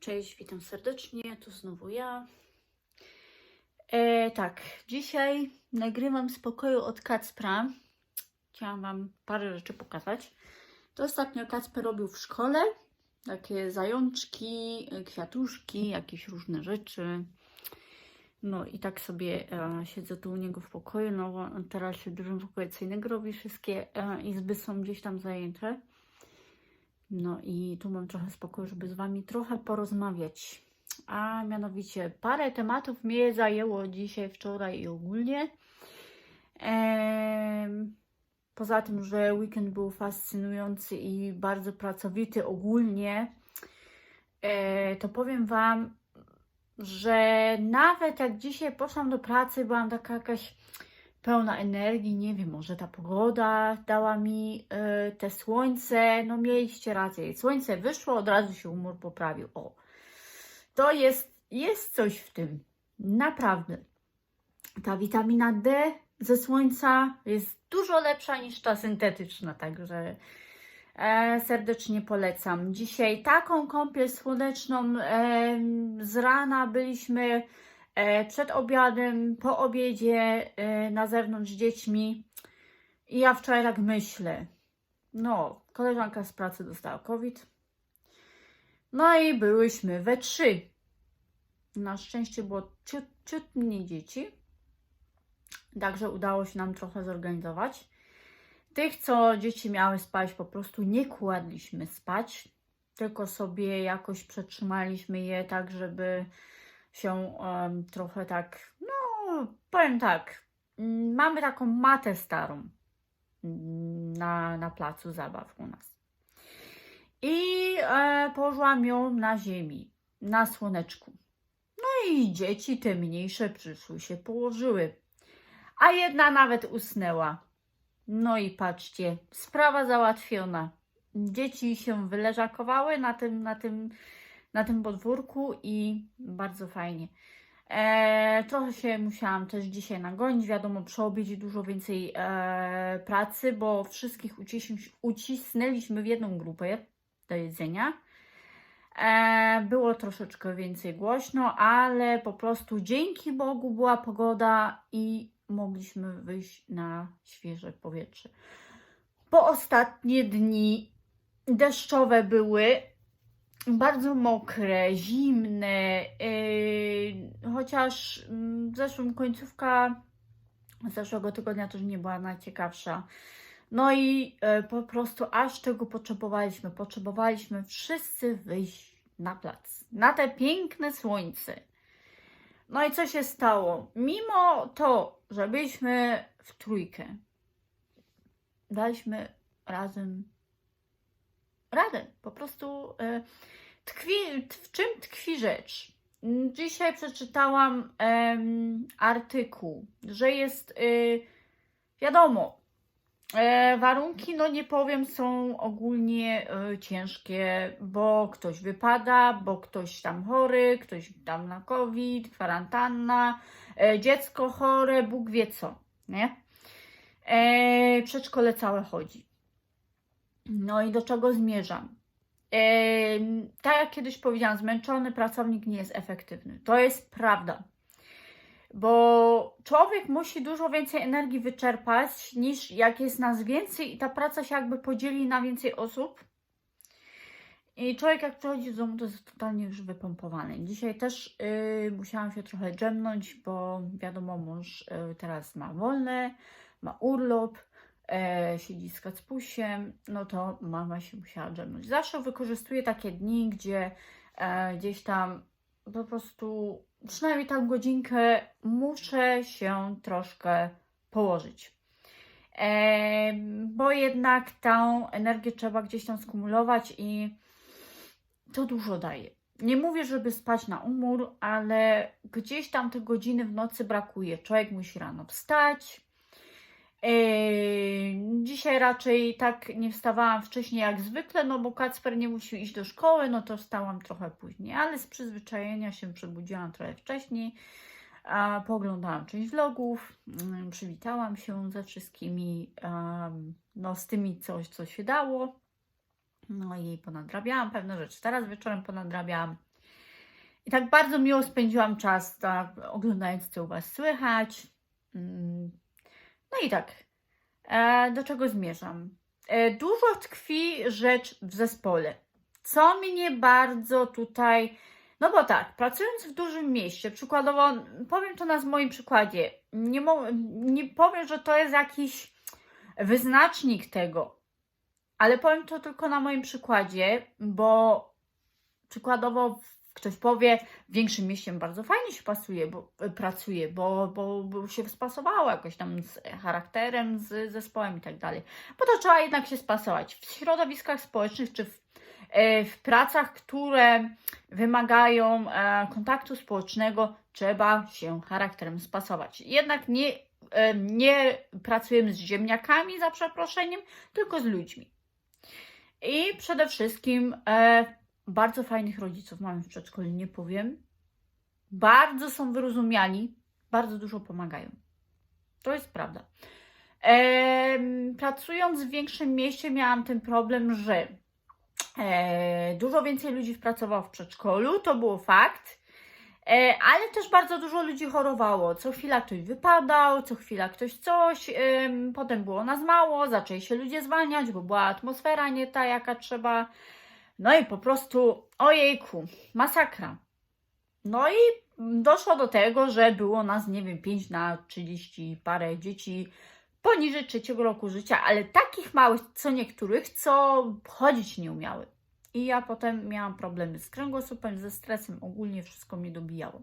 Cześć, witam serdecznie, tu znowu ja. E, tak, dzisiaj nagrywam z pokoju od Kacpra. Chciałam Wam parę rzeczy pokazać. To ostatnio Kacper robił w szkole. Takie zajączki, kwiatuszki, jakieś różne rzeczy. No i tak sobie e, siedzę tu u niego w pokoju. No teraz się dużo pokoju co innego robi. Wszystkie e, izby są gdzieś tam zajęte. No i tu mam trochę spokoju, żeby z Wami trochę porozmawiać. A mianowicie parę tematów mnie zajęło dzisiaj, wczoraj i ogólnie. Em, poza tym, że weekend był fascynujący i bardzo pracowity ogólnie, e, to powiem Wam, że nawet jak dzisiaj poszłam do pracy, byłam taka jakaś pełna energii, nie wiem, może ta pogoda dała mi y, te słońce, no mieliście rację, słońce wyszło, od razu się humor poprawił, o. To jest, jest coś w tym, naprawdę. Ta witamina D ze słońca jest dużo lepsza niż ta syntetyczna, także e, serdecznie polecam. Dzisiaj taką kąpiel słoneczną e, z rana byliśmy e, przed obiadem, po obiedzie e, na zewnątrz z dziećmi. I ja wczoraj tak myślę. No, koleżanka z pracy dostała COVID. No i byłyśmy we trzy. Na szczęście było ciut, ciut mniej dzieci. Także udało się nam trochę zorganizować. Tych, co dzieci miały spać, po prostu nie kładliśmy spać, tylko sobie jakoś przetrzymaliśmy je tak, żeby się em, trochę tak, no powiem tak, mamy taką matę starą mm, na, na placu zabaw u nas. I e, położyłam ją na ziemi, na słoneczku. No i dzieci te mniejsze przyszły się położyły. A jedna nawet usnęła. No i patrzcie, sprawa załatwiona. Dzieci się wyleżakowały na tym, na tym, na tym podwórku i bardzo fajnie. E, trochę się musiałam też dzisiaj nagonić. Wiadomo, przy obiedzie dużo więcej e, pracy, bo wszystkich ucis ucisnęliśmy w jedną grupę do jedzenia. E, było troszeczkę więcej głośno, ale po prostu dzięki Bogu była pogoda i mogliśmy wyjść na świeże powietrze. Bo ostatnie dni deszczowe były, bardzo mokre, zimne, yy, chociaż mm, w zeszłym końcówka zeszłego tygodnia też nie była najciekawsza. No i e, po prostu aż tego potrzebowaliśmy. Potrzebowaliśmy wszyscy wyjść na plac, na te piękne słońce. No i co się stało? Mimo to, że byliśmy w trójkę, daliśmy razem radę. Po prostu e, tkwi, w czym tkwi rzecz? Mm, Dzisiaj przeczytałam em, artykuł, że jest y, wiadomo, e, warunki, no nie powiem, są ogólnie e, ciężkie, bo ktoś wypada, bo ktoś tam chory, ktoś tam na COVID, kwarantanna, e, dziecko chore, Bóg wie co, nie? E, przedszkole całe chodzi. No i do czego zmierzam? Tak jak kiedyś powiedziałam, zmęczony pracownik nie jest efektywny. To jest prawda. Bo człowiek musi dużo więcej energii wyczerpać niż jak jest nas więcej i ta praca się jakby podzieli na więcej osób. I człowiek jak przychodzi do domu, to jest totalnie już wypompowany. Dzisiaj też y, musiałam się trochę drzemnąć, bo wiadomo, mąż y, teraz ma wolne, ma urlop, e, siedzi z kacpusiem, no to mama się musiała drzemnąć. Zawsze wykorzystuję takie dni, gdzie e, gdzieś tam po prostu przynajmniej tam godzinkę muszę się troszkę położyć. E, bo jednak tą energię trzeba gdzieś tam skumulować i to dużo daje. Nie mówię, żeby spać na umór, ale gdzieś tam te godziny w nocy brakuje. Człowiek musi rano wstać. Eee, dzisiaj raczej tak nie wstawałam wcześniej jak zwykle, no bo Kacper nie musi iść do szkoły, no to wstałam trochę później, ale z przyzwyczajenia się przebudziłam trochę wcześniej. A, pooglądałam część vlogów, mm, przywitałam się ze wszystkimi, no z tymi coś, co się dało. No i ponadrabiałam pewne rzeczy. Teraz wieczorem ponadrabiałam. I tak bardzo miło spędziłam czas, tak, oglądając, co u Was słychać. No i tak, e, do czego zmierzam? E, dużo tkwi rzecz w zespole, co mnie bardzo tutaj. No bo tak, pracując w dużym mieście, przykładowo, powiem to na moim przykładzie, nie, nie powiem, że to jest jakiś wyznacznik tego, ale powiem to tylko na moim przykładzie, bo przykładowo ktoś powie, w większym mieście bardzo fajnie się pasuje, bo y, pracuje, bo, bo, bo się spasowało jakoś tam z charakterem, z zespołem i tak dalej. Bo to trzeba jednak się spasować w środowiskach społecznych czy w, e, w pracach, które wymagają e, kontaktu społecznego, trzeba się charakterem spasować. Jednak nie, e, nie pracujemy z ziemniakami, za przeproszeniem, tylko z ludźmi. I przede wszystkim e, bardzo fajnych rodziców mamy w przedszkolu, nie powiem. Bardzo są wyrozumiali, bardzo dużo pomagają. To jest prawda. Pracując w większym mieście, miałam ten problem, że e, dużo więcej ludzi pracowało w przedszkolu, to było fakt. E, ale też bardzo dużo ludzi chorowało. Co chwila ktoś wypadał, co chwila ktoś coś. em, potem było nas mało, zaczęli się ludzie zwalniać, bo była atmosfera nie ta, jaka trzeba. No i po prostu, ojejku, masakra. No i doszło do tego, że było nas, nie wiem, 5 na 30 parę dzieci poniżej trzeciego roku życia, ale takich małych, co niektórych, co chodzić nie umiały. I ja potem miałam problemy z kręgosłupem, ze stresem, ogólnie wszystko mnie dobijało.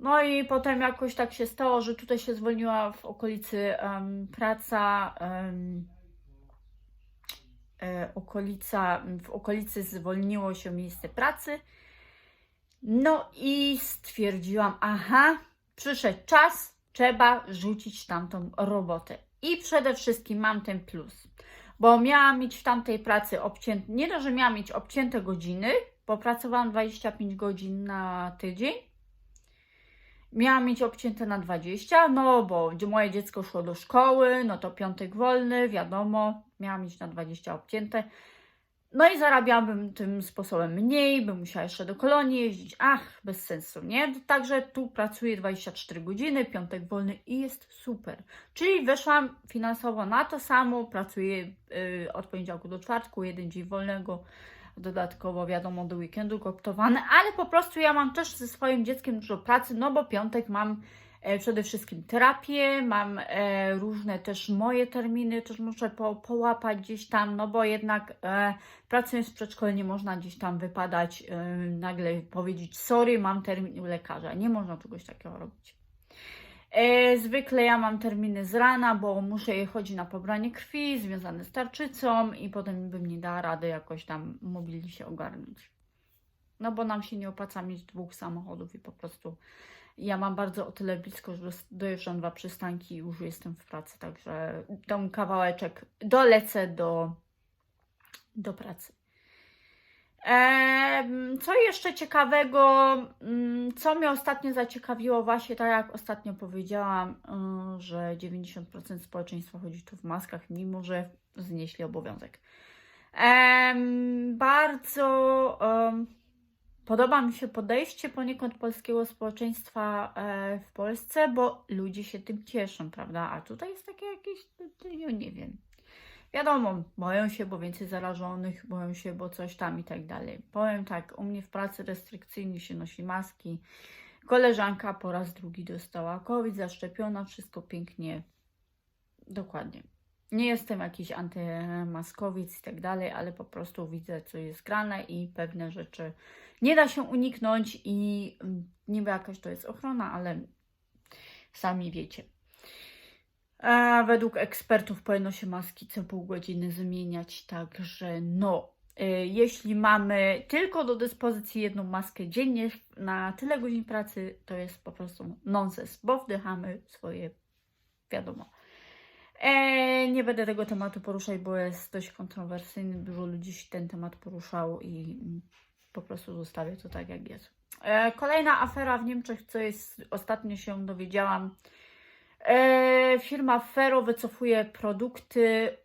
No i potem jakoś tak się stało, że tutaj się zwolniła w okolicy em, praca. e, okolica, w okolicy zwolniło się miejsce pracy. No i stwierdziłam, aha, przyszedł czas, trzeba rzucić tamtą robotę. I przede wszystkim mam ten plus, bo miałam mieć w tamtej pracy obcięte, nie to, że miałam mieć obcięte godziny, bo pracowałam 25 godzin na tydzień. Miałam mieć obcięte na 20, no bo moje dziecko szło do szkoły, no to piątek wolny, wiadomo, miałam mieć na 20 obcięte. No i zarabiałabym tym sposobem mniej, bym musiała jeszcze do kolonii jeździć. Ach, bez sensu, nie? Także tu pracuję 24 godziny, piątek wolny i jest super. Czyli weszłam finansowo na to samo, pracuję y, od poniedziałku do czwartku, jeden dzień wolnego, dodatkowo wiadomo do weekendu koptowany, ale po prostu ja mam też ze swoim dzieckiem dużo pracy, no bo piątek mam przede wszystkim terapię, mam e, różne też moje terminy, też muszę po, połapać gdzieś tam, no bo jednak e, pracując w przedszkolu nie można gdzieś tam wypadać, e, nagle powiedzieć sorry, mam termin u lekarza. Nie można czegoś takiego robić. E, zwykle ja mam terminy z rana, bo muszę chodzić na pobranie krwi związane z tarczycą i potem bym nie dała rady jakoś tam mobilnie się ogarnąć. No bo nam się nie opłaca mieć dwóch samochodów i po prostu ja mam bardzo o tyle blisko, że dojeżdżam dwa przystanki i już jestem w pracy, także tą kawałeczek dolecę do, do pracy. Co jeszcze ciekawego, mm, co mnie ostatnio zaciekawiło, właśnie tak jak ostatnio powiedziałam, y, że 90% społeczeństwa chodzi tu w maskach, mimo że znieśli obowiązek. Bardzo podoba mi się podejście poniekąd polskiego społeczeństwa e, w Polsce, bo ludzie się tym cieszą, prawda? A tutaj jest takie jakieś, no nie wiem. Wiadomo, boją się, bo więcej zarażonych, boją się, bo coś tam i tak dalej. Powiem tak, u mnie w pracy restrykcyjnie się nosi maski. Koleżanka po raz drugi dostała COVID, zaszczepiona, wszystko pięknie. Dokładnie. Nie jestem jakiś antymaskowiec i tak dalej, ale po prostu widzę, co jest grane i pewne rzeczy nie da się uniknąć i mm, niby jakaś to jest ochrona, ale sami wiecie. A według ekspertów powinno się maski co pół godziny zmieniać, także no, y, jeśli mamy tylko do dyspozycji jedną maskę dziennie na tyle godzin pracy, to jest po prostu nonsens, bo wdychamy swoje, wiadomo. E, nie będę tego tematu poruszać, bo jest dość kontrowersyjny, dużo ludzi się ten temat poruszało i po prostu zostawię to tak jak jest. E, kolejna afera w Niemczech, co jest ostatnio się dowiedziałam. E, firma Ferro wycofuje produkty,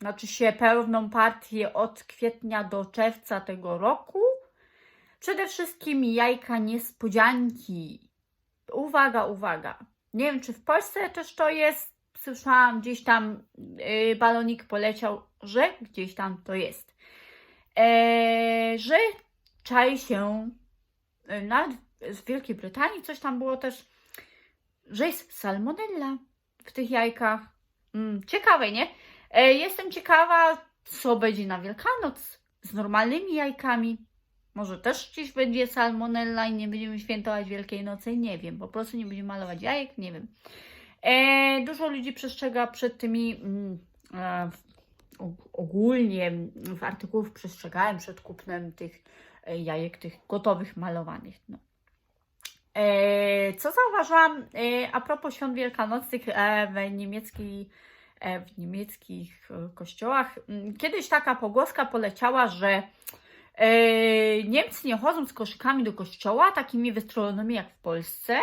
znaczy się pełną partię od kwietnia do czerwca tego roku. Przede wszystkim jajka niespodzianki. Uwaga, uwaga. Nie wiem, czy w Polsce też to jest. Słyszałam gdzieś tam, yy, balonik poleciał, że gdzieś tam to jest. Eee, że czai się, yy, nawet w Wielkiej Brytanii coś tam było też, że jest salmonella w tych jajkach. Mm, ciekawe, nie? E, jestem ciekawa, co będzie na Wielkanoc z normalnymi jajkami. Może też gdzieś będzie salmonella i nie będziemy świętować Wielkiej Nocy, nie wiem. Po prostu nie będziemy malować jajek, nie wiem. E, dużo ludzi przestrzega przed tymi, mm, og- ogólnie w artykułów przestrzegałem przed kupnem tych e, jajek, tych gotowych, malowanych. No. E, co zauważyłam e, a propos świąt wielkanocnych w, niemieckiej, w niemieckich kościołach? Mm, Kiedyś taka pogłoska poleciała, że Niemcy nie chodzą z koszykami do kościoła, takimi wystrojonymi jak w Polsce,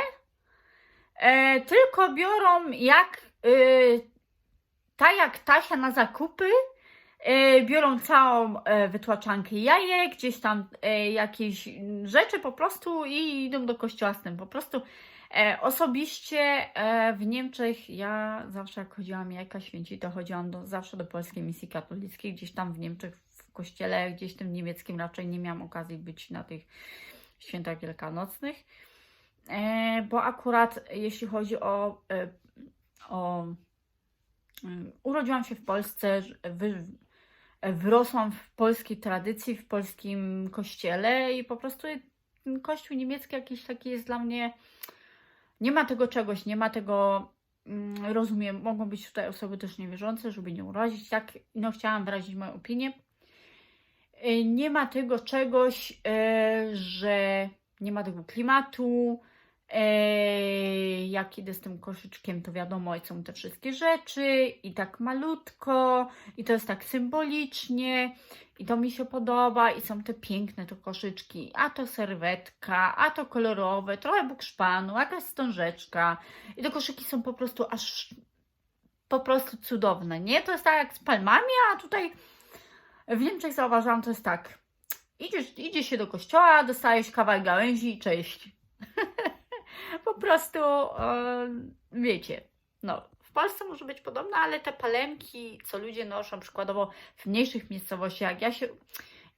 e, tylko biorą jak e, ta jak Tasia na zakupy, e, biorą całą e, wytłaczankę jajek, gdzieś tam e, jakieś rzeczy po prostu i idą do kościoła z tym. Po prostu e, osobiście e, w Niemczech ja zawsze jak chodziłam jajka święcić, to chodziłam do, zawsze do polskiej misji katolickiej, gdzieś tam w Niemczech w kościele, gdzieś tym niemieckim raczej nie miałam okazji być na tych świętach wielkanocnych. E, bo akurat jeśli chodzi o, e, o Mm, Urodziłam się w Polsce, wy, wyrosłam w polskiej tradycji, w polskim kościele i po prostu kościół niemiecki jakiś taki jest dla mnie. Nie ma tego czegoś, nie ma tego. mm, Rozumiem, mogą być tutaj osoby też niewierzące, żeby nie urazić. Tak, no chciałam wyrazić moją opinię. Nie ma tego czegoś, e, że nie ma tego klimatu, Eee, jak idę z tym koszyczkiem, to wiadomo, są te wszystkie rzeczy, i tak malutko, i to jest tak symbolicznie, i to mi się podoba, i są te piękne te koszyczki, a to serwetka, a to kolorowe, trochę bukszpanu, jakaś wstążeczka, i te koszyki są po prostu aż po prostu cudowne, nie? To jest tak jak z palmami, a tutaj w Niemczech zauważyłam, to jest tak, idziesz, idzie się do kościoła, dostajesz kawałek gałęzi i cześć po prostu e, wiecie, no w Polsce może być podobne, ale te palemki, co ludzie noszą przykładowo w mniejszych miejscowościach, jak ja się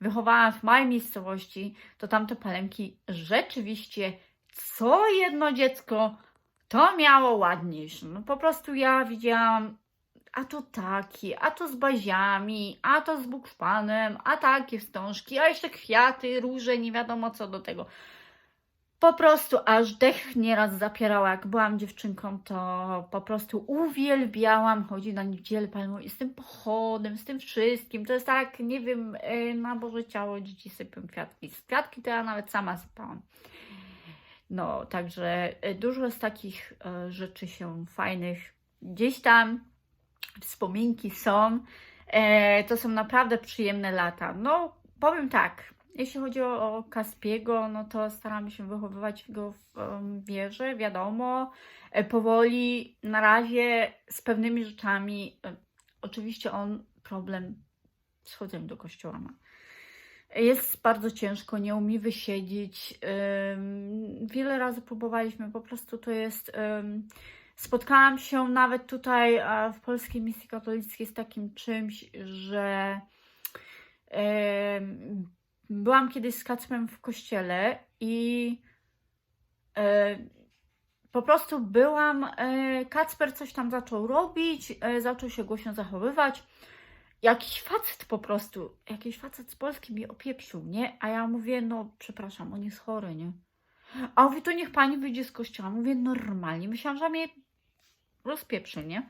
wychowałam w małej miejscowości, to tamte palemki rzeczywiście co jedno dziecko to miało ładniejsze. No po prostu ja widziałam a to taki, a to z baziami, a to z bukszpanem, a takie wstążki, a jeszcze kwiaty, róże, nie wiadomo co do tego po prostu aż dech nieraz zapierała. Jak byłam dziewczynką, to po prostu uwielbiałam chodzić na niedzielę palmową i z tym pochodem, z tym wszystkim. To jest tak, nie wiem, e, na Boże Ciało dzieci sypią kwiatki. Z kwiatki to ja nawet sama sypałam. No, także e, dużo z takich e, rzeczy się fajnych gdzieś tam wspominki są. E, to są naprawdę przyjemne lata. No, powiem tak, jeśli chodzi o, o Kaspiego, no to staramy się wychowywać go w em, wierze, wiadomo, e, powoli, na razie z pewnymi rzeczami. E, Oczywiście on problem z chodzeniem do kościoła ma. Jest bardzo ciężko, nie umie wysiedzieć. Wiele razy próbowaliśmy, po prostu to jest. Spotkałam się nawet tutaj w polskiej misji katolickiej z takim czymś, że byłam kiedyś z Kacprem w kościele i e, po prostu byłam. E, Kacper coś tam zaczął robić, e, zaczął się głośno zachowywać. Jakiś facet po prostu, jakiś facet z Polski mi opieprzył, nie? A ja mówię, no przepraszam, on jest chory, nie? A on mówi, to niech pani wyjdzie z kościoła. Mówię, normalnie. Myślałam, że mnie rozpieprzy, nie?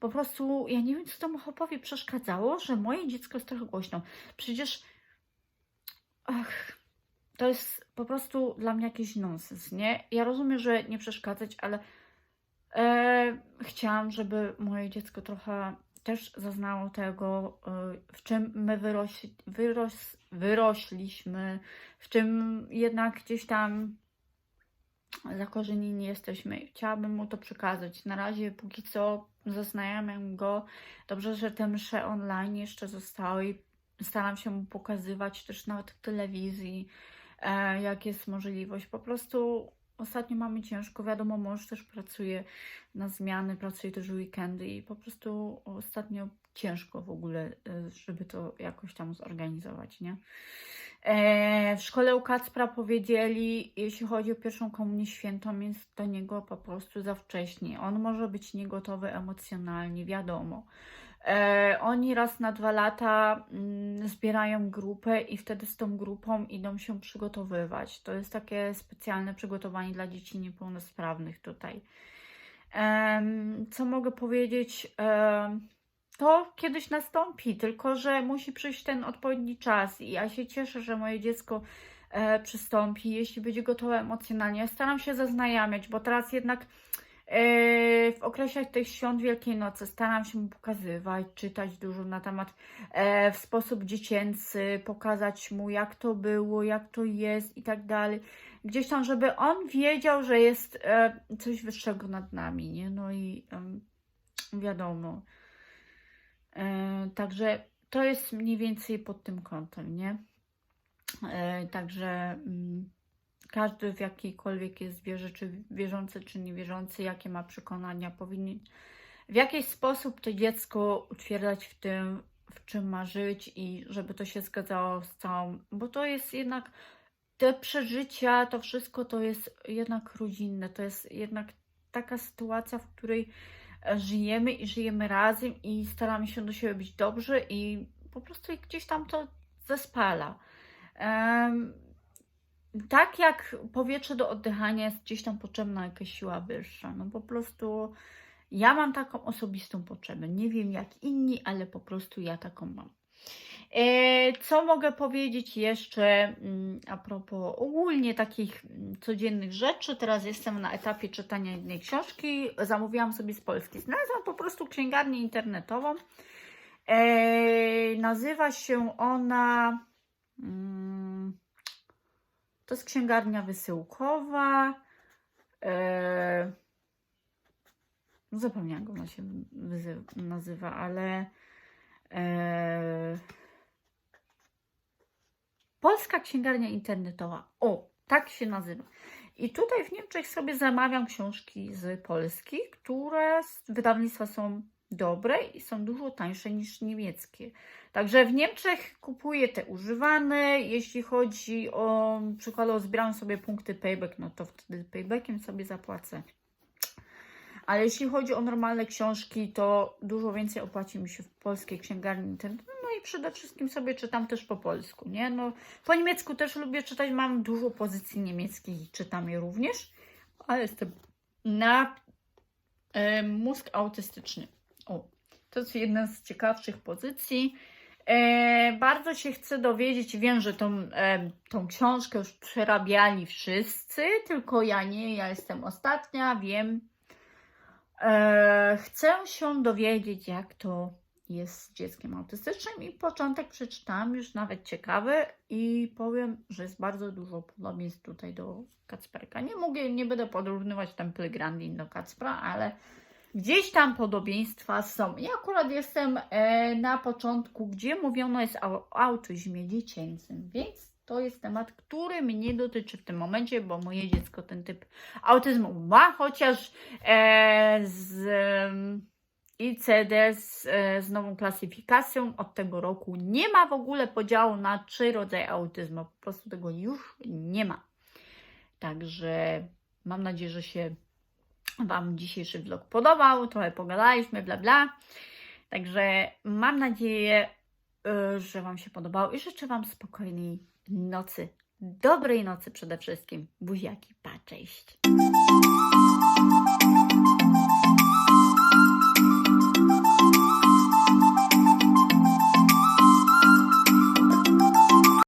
Po prostu, ja nie wiem, co temu chłopowi przeszkadzało, że moje dziecko jest trochę głośno. Przecież Ach, to jest po prostu dla mnie jakiś nonsens, nie? Ja rozumiem, że nie przeszkadzać, ale e, chciałam, żeby moje dziecko trochę też zaznało tego, y, w czym my wyrośli, wyros, wyrośliśmy, w czym jednak gdzieś tam zakorzenieni jesteśmy. Chciałabym mu to przekazać. Na razie, póki co, zaznajamiam go. Dobrze, że te msze online jeszcze zostały staram się mu pokazywać też nawet w telewizji, e, jak jest możliwość. Po prostu ostatnio mamy ciężko. Wiadomo, mąż też pracuje na zmiany, pracuje też w weekendy i po prostu ostatnio ciężko w ogóle, e, żeby to jakoś tam zorganizować, nie? E, w szkole u Kacpra powiedzieli, jeśli chodzi o pierwszą komunię świętą, jest do niego po prostu za wcześnie. On może być niegotowy emocjonalnie, wiadomo. E, oni raz na dwa lata mm, zbierają grupę i wtedy z tą grupą idą się przygotowywać. To jest takie specjalne przygotowanie dla dzieci niepełnosprawnych tutaj. Co mogę powiedzieć? Em, to kiedyś nastąpi, tylko że musi przyjść ten odpowiedni czas. I ja się cieszę, że moje dziecko e, przystąpi, jeśli będzie gotowe emocjonalnie. Staram się zaznajamiać, bo teraz jednak e, w okresie tych świąt Wielkiej Nocy staram się pokazywać, czytać dużo na temat e, w sposób dziecięcy, pokazać mu jak to było, jak to jest i tak dalej. Gdzieś tam, żeby on wiedział, że jest e, coś wyższego nad nami, nie? No i wiadomo. E, Także to jest mniej więcej pod tym kątem, nie? Także mm, każdy w jakiejkolwiek jest wierze, czy wierzący, czy niewierzący, jakie ma przekonania, powinien w jakiś sposób to dziecko utwierdzać w tym, w czym ma żyć i żeby to się zgadzało z całą, bo to jest jednak te przeżycia, to wszystko to jest jednak rodzinne, to jest jednak taka sytuacja, w której e, żyjemy i żyjemy razem i staramy się do siebie być dobrze i po prostu gdzieś tam to zespala. Em, tak jak powietrze do oddychania jest gdzieś tam potrzebna jakaś siła wyższa. No po prostu ja mam taką osobistą potrzebę. Nie wiem jak inni, ale po prostu ja taką mam. E, Co mogę powiedzieć jeszcze mm, a propos ogólnie takich mm, codziennych rzeczy? Teraz jestem na etapie czytania jednej książki. Zamówiłam sobie z Polski. Znalazłam po prostu księgarnię internetową. E, Nazywa się ona. To jest księgarnia wysyłkowa. E, no zapomniałam, jak ona się nazywa, ale. E, Polska Księgarnia Internetowa. O, tak się nazywa. I tutaj w Niemczech sobie zamawiam książki z Polski, które z wydawnictwa są dobre i są dużo tańsze niż niemieckie. Także w Niemczech kupuję te używane. Jeśli chodzi o przykładowo zbieram sobie punkty payback, no to wtedy paybackiem sobie zapłacę. Ale jeśli chodzi o normalne książki, to dużo więcej opłaci mi się w polskiej księgarni. No i przede wszystkim sobie czytam też po polsku, nie? No, po niemiecku też lubię czytać, mam dużo pozycji niemieckich i czytam je również, ale jestem na e, mózg autystyczny. O, to jest jedna z ciekawszych pozycji. E, bardzo się chcę dowiedzieć, wiem, że tą, e, tą książkę już przerabiali wszyscy, tylko ja nie, ja jestem ostatnia, wiem. E, chcę się dowiedzieć, jak to jest z dzieckiem autystycznym i początek przeczytałam już nawet ciekawy i powiem, że jest bardzo dużo podobieństw tutaj do Kacperka. Nie mogę, nie będę porównywać Temple Grandin do Kacpra, ale gdzieś tam podobieństwa są. Ja akurat jestem e, na początku, gdzie mówiono jest o autyzmie dziecięcym, więc to jest temat, który mnie dotyczy w tym momencie, bo moje dziecko ten typ autyzmu ma, chociaż e, z ICD z, e, z nową klasyfikacją od tego roku nie ma w ogóle podziału na trzy rodzaje autyzmu. Po prostu tego już nie ma. Także mam nadzieję, że się Wam dzisiejszy vlog podobał. Trochę pogadaliśmy, bla bla. Także mam nadzieję, y, że Wam się podobało i życzę Wam spokojnej nocy. Dobrej nocy przede wszystkim. Buziaki, pa, cześć.